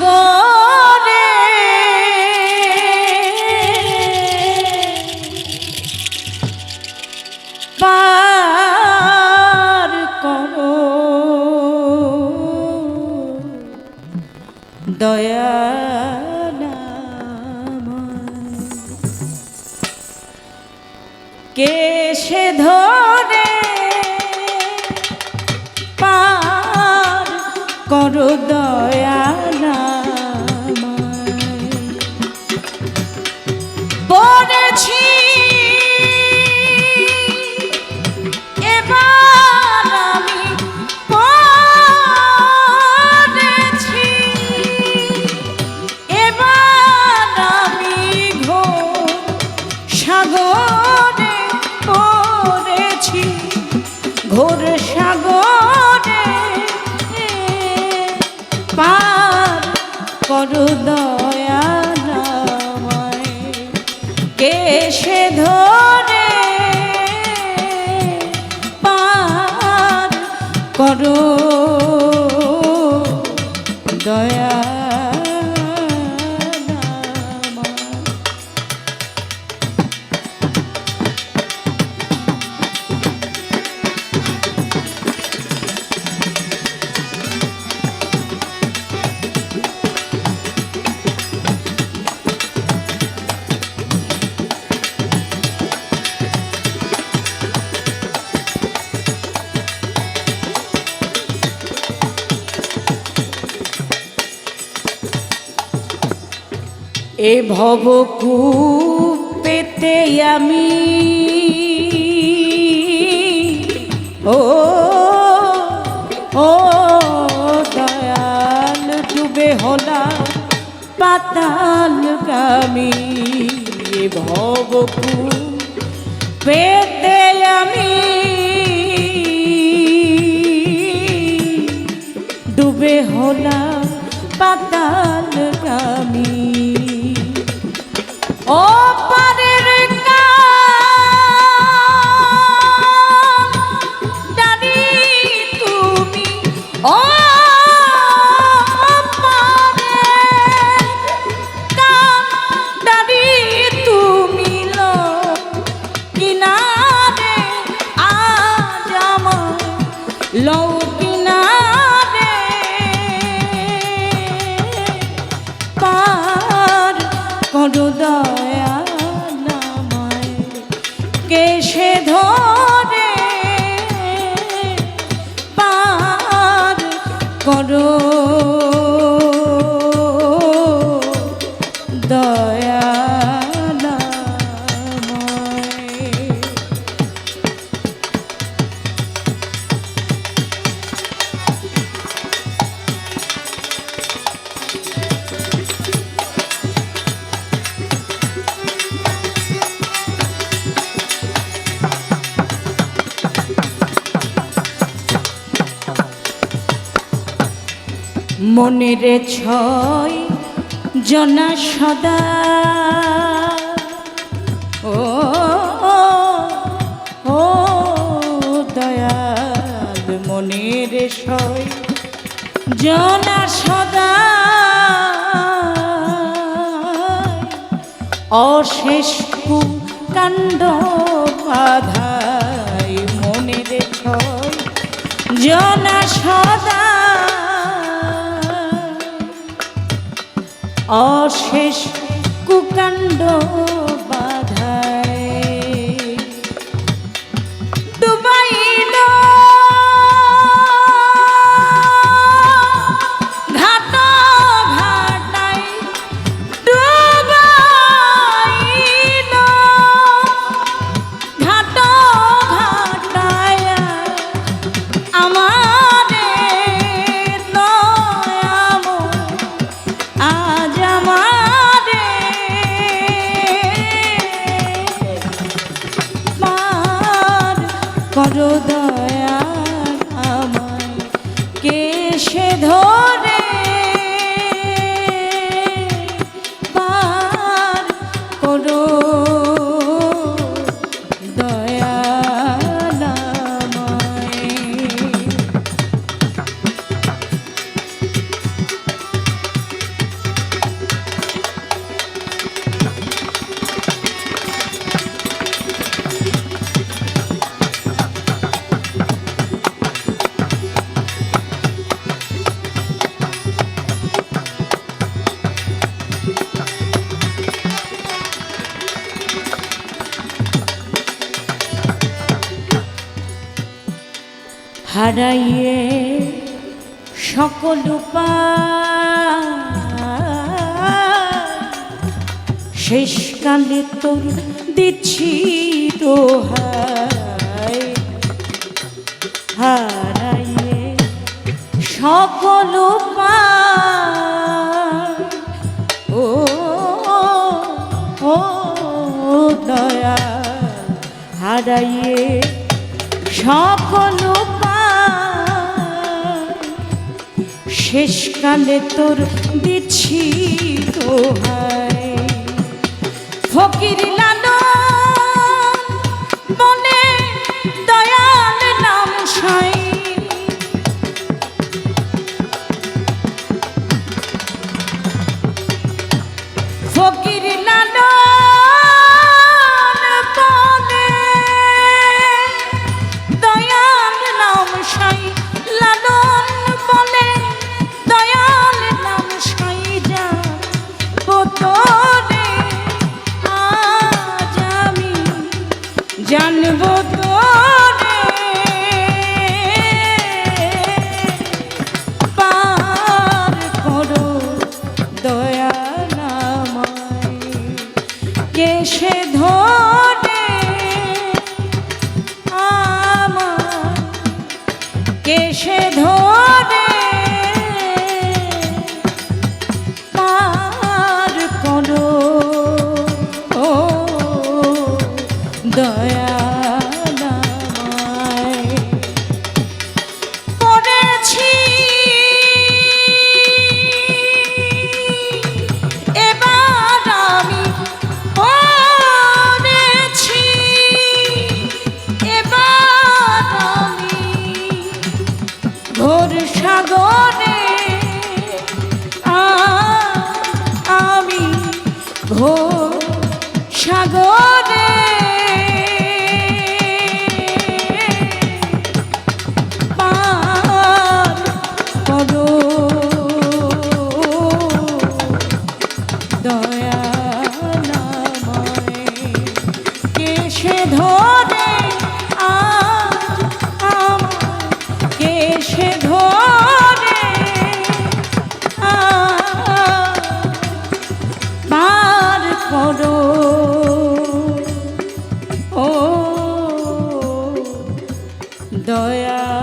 সাগরে। পার করো। দয়া কে সে ধরে? পার করো দয়া। করু দয়া কে সে ধরে পার করো এ ভব পেতে আমি, ও ও, দয়াল ডুবে হলা পাতাল গামি। এ ভব পেতে আমি, ডুবে হলা পাতাল গামি। ও করো। মনের ছয় জনা সদা। ও ও দয়াল মনের ছয় জনা সদা। অশেষ কাণ্ড বাধাই মনের ছয় জনা সদা। অশেষ কুকাণ্ড। করো দয়া আমায়। কে সে ধরে হারাইয়ে সকল শেষকালে তোর দিচ্ছি দোহাই। হারাইয়ে সকল ও দয়া। হারাইয়ে সকল পা শেষকালে তোর দিচ্ছি তো ফকির লাল মনে দয়া সাগরে ও দয়া